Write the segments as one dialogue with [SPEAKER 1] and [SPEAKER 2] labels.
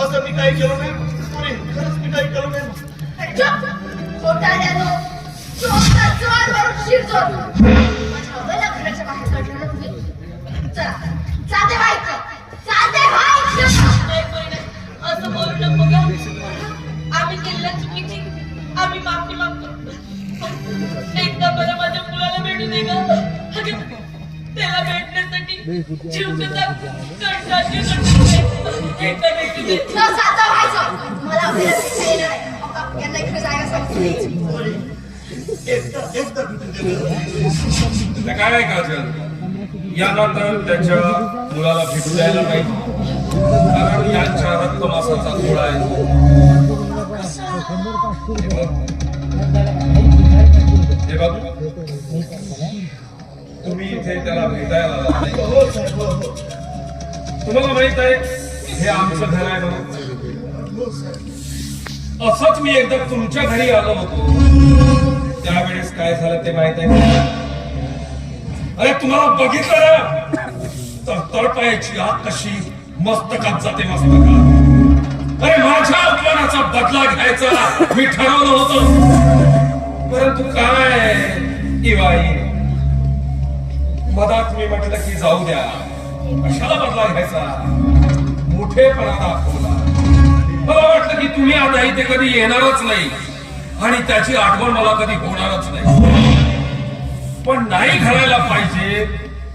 [SPEAKER 1] असं मी काही केलं नाही पोरी खरंच मी काही केलं नाही
[SPEAKER 2] चुप खोटाड्यानो चोरचा शिरतो चला व्हायचं चालते व्हायचं
[SPEAKER 3] असं बोलू नको. आम्ही चुकीची आम्ही माफी मागतो एकदा मला माझ्या मुलाला भेटू दे त्याला भेटण्यासाठी जीव कसा
[SPEAKER 2] व्हायचं मला यांना इकडे जायला सांगितलं
[SPEAKER 1] रे.
[SPEAKER 4] काय यांना तर त्याच्या मुलाला भेटू द्यायला पाहिजे कारण यांच्या रक्तमासाचा गोळा आहे. हे बघ. तुम्ही इथे त्याला भेटायला
[SPEAKER 1] हो
[SPEAKER 4] तुम्हाला माहीत आहे हे आमचं घर आहे म्हणून. असंच मी एकदा तुमच्या घरी आलो होतो. त्यावेळेस काय झालं ते माहीत आहे अरे तुम्हाला बघितलं तर तळपायाची आग कशी मस्तकात जाते मस्तकात. अरे माझ्या अपमानाचा बदला घ्यायचा. मी ठरवलं होत. परंतु काय? दिवाळी. मधात मी म्हटलं की जाऊ द्या. कशाला बदला घ्यायचा? मोठेपणा दाखवला. मला वाटलं की तुम्ही आता इथे कधी येणारच नाही. आणि त्याची आठवण मला कधी होणारच नाही. पण नाही घडायला पाहिजे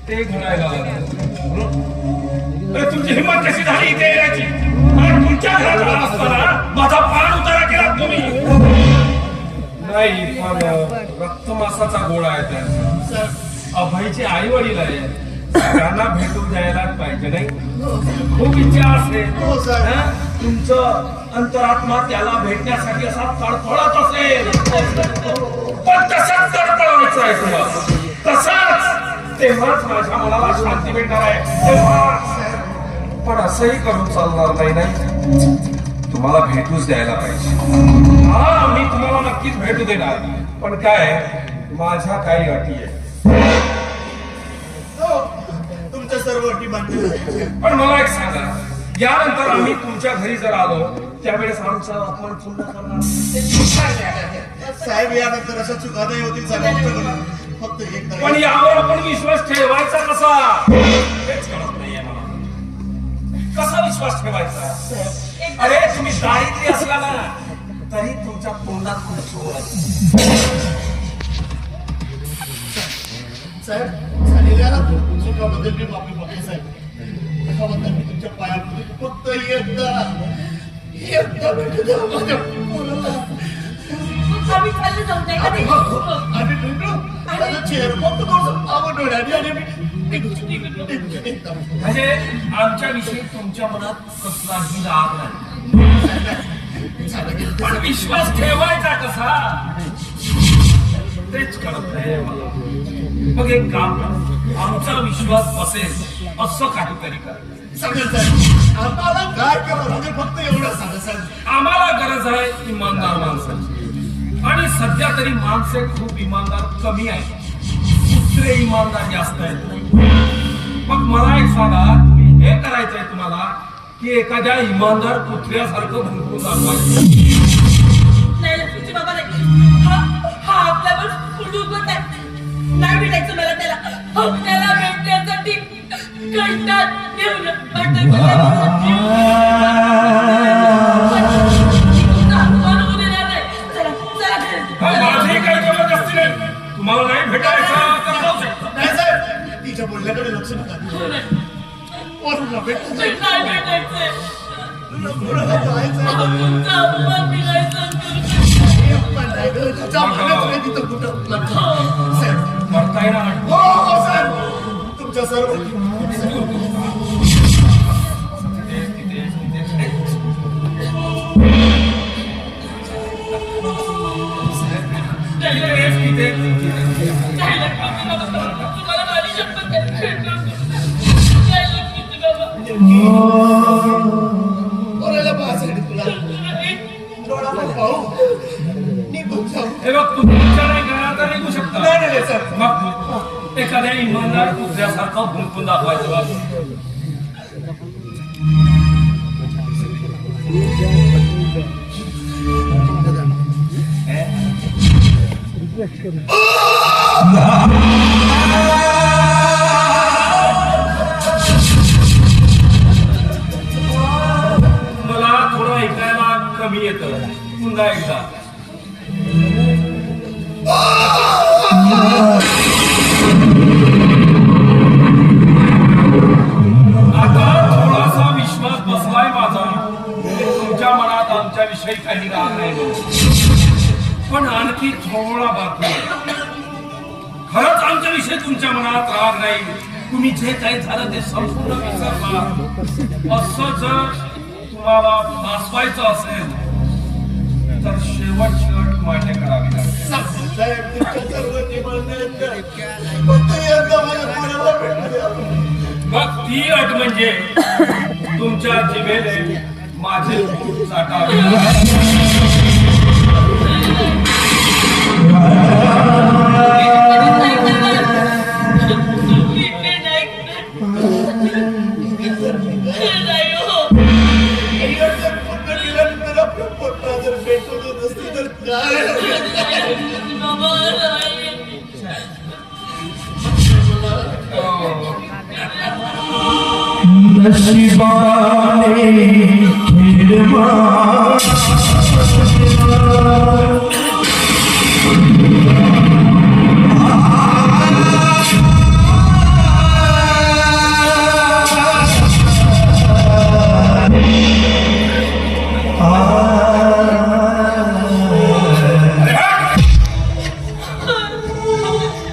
[SPEAKER 4] ते घडायला लागलं अरे तुमची हिंमत कशी झाली इथे येण्याची? तुमच्या घरात असताना माझा प्राण उतारा केला तुम्ही. नाही पण रक्तमासाचा गोळा आहे त्यांचा. अभयचे आई वडील आहेत. त्यांना भेटून द्यायलाच पाहिजे नाही? खूप इच्छा असेल
[SPEAKER 1] हो.
[SPEAKER 4] हं? तुमचं अंतरात्मा त्याला भेटण्यासाठी असा तडफडत असेल. पण तसाच तडफडायचा आहे तुम्हाला तसाच तेव्हाच माझ्या मनाला शांती भेटणार आहे. तेव्हाच. पण असंही करून चालणार नाही नाही. तुम्हाला भेटूच द्यायला पाहिजे. हा मी तुम्हाला नक्कीच भेटू देणार. पण काय माझ्या काही अटी आहेत.
[SPEAKER 1] हो तुमच्या सर्व अटी.
[SPEAKER 4] पण मला एक सांगा. यानंतर आम्ही तुमच्या घरी जर आलो त्यावेळेस आमचा अपमान पुन्हा करणार.
[SPEAKER 1] साहेब यानंतर अशा चुका नाही होतील साहेब आमच्याकडून. फक्त एक
[SPEAKER 4] पण. यावर आपण विश्वास ठेवायचा कसा हेच कळत नाहीये मला कसा विश्वास ठेवायचा अरे तुम्ही दारिद्र्य असला ना तरी तुमच्या तोंडात खूप आहे.
[SPEAKER 1] साहेब झालेल्या चुकाबद्दल मी माफी मागतो साहेब त्याबद्दल मी तुमच्या पाया पडतो. फक्त एकदा एकदा भेटू द्या माझ्या मुलाला.
[SPEAKER 3] आम्ही चालले जाऊ दे
[SPEAKER 1] आम्ही बघू. आम्ही भेटू. त्याचा चेहरा फक्त थोडंसं आवड डोळ्याने आणि आम्ही निघू. निघू. निघू. एकदा.
[SPEAKER 4] म्हणजे आमच्या विषयी तुमच्या मनात कसलाही राग नाही पण विश्वास ठेवायचा कसा तेच कळत नाही मला. मग एक काम. आमचा विश्वास बसेल असं काहीतरी करा
[SPEAKER 1] आम्हाला काय करावं लागेल फक्त एवढं सांगा
[SPEAKER 4] आम्हाला गरज आहे इमानदार माणसाची सध्या तरी माणसे खूप इमानदार कमी आहेत. दुसरे इमानदार जास्त आहेत. मग मला एक सांगा तुम्ही हे करायचंय तुम्हाला की एखाद्या इमानदार कुत्र्यासारखं भुंकून दाखवायचं.
[SPEAKER 1] आपल्याकडे लक्ष तुम्ही तिथं कुठं? साहेब. हो, हो, तुमच्या सर्व करायचं
[SPEAKER 4] मग एखाद्या इमानदार कुत्र्यासारखं भुंकून दाखवायचं बघ. मला थोडं ऐकायला कमी येतं पुन्हा एकदा आता थोडासा विश्वास बसलाय माझा. तुमच्या मनात आमच्याविषयी काही राग नाही. पण आणखी थोडा बाकी खरंच आमच्या विषय तुमच्या मनात राग नाही. तुम्ही जे काही झालं ते संपूर्ण विसरला. असं जर तुम्हाला भासवायचं असेल तर शेवट शेवट मान्य करावी लागेल
[SPEAKER 1] साहेब तुमच्या द्या.
[SPEAKER 4] मग ती अट म्हणजे तुमच्या जिभेने माझे दूध
[SPEAKER 5] नशिबाने खेळ